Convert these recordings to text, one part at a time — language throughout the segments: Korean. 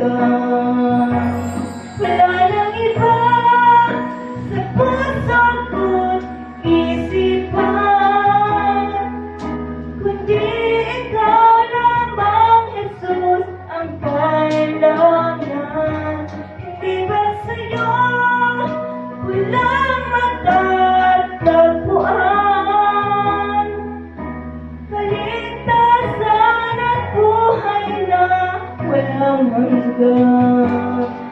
gone. someone's gone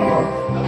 people.